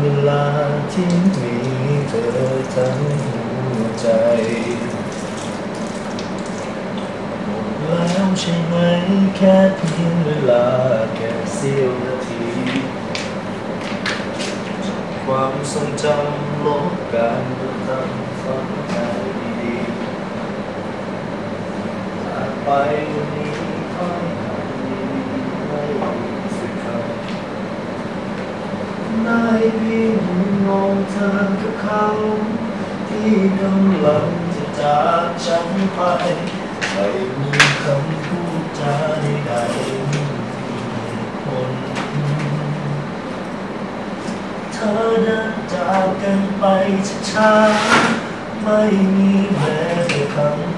เวลาที่มีเธอทั้งหัวใจหมดแล้วใช่ไหมแค่เพียงเวลาแค่เสี้ยวนาที ความทรงจำลบการจดจำฝังใจดีๆจากไปวันนี้ค่อยทำดีไม่รู้สึกคำ ได้เพียงมองเธอกับเขา ที่กำลังจะจากฉันไปไม่มีคำพูดจาใดๆมีคนเธอเดินจากกันไปช้าๆไม่มีแม้แต่คำ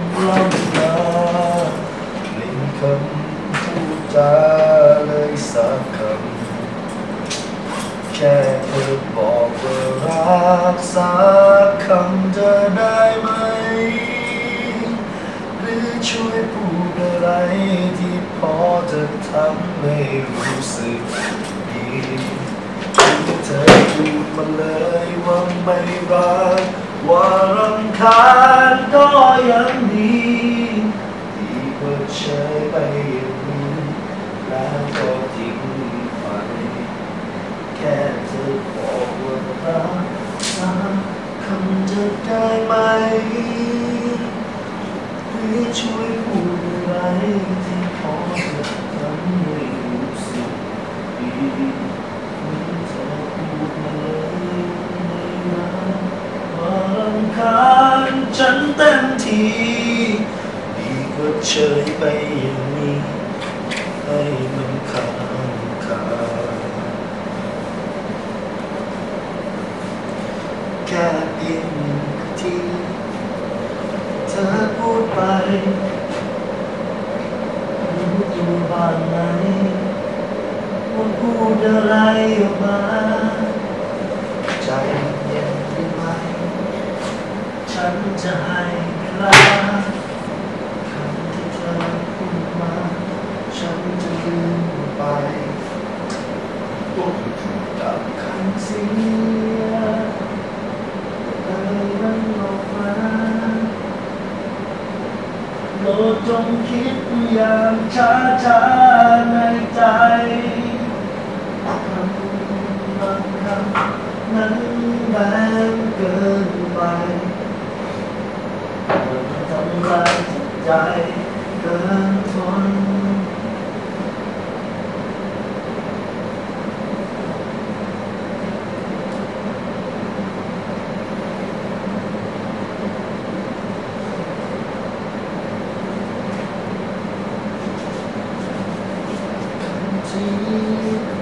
แค่เธอบอกว่ารักสักคำจะได้ไหม หรือช่วยพูดอะไรที่พอจะทำให้รู้สึกดีเธอพูดมาเลยว่าไม่รักว่ารำคาญก็ยังดีดีกว่าเฉยไปอย่างนี้แล้วก็ทิ้งไปแค่เธอบอกว่ารักสักคำจะได้ไหมหรือช่วยพูดอะไรที่พอจะทำให้รู้สึกดี เธอพูดมาเลยไม่รักว่ารำคาญ ฉันเต็มทีดีกว่าเฉยไปอย่างนี้ให้มันค้างคาแค่เพียงหนึ่เธอพูดไป บ้างไหมว่าพูดอะไรออกมา ใจเย็นได้ไหม ฉันจะให้เวลาคำที่เธอพูดมา ฉันจะลืมไปกับคำเสียเอ่ยมันออกมาโปรด จงคิดอย่างช้าช้าๆในใจคำบางคำนั้นแรงเกินไปทำลายจิตใจเกิน ที่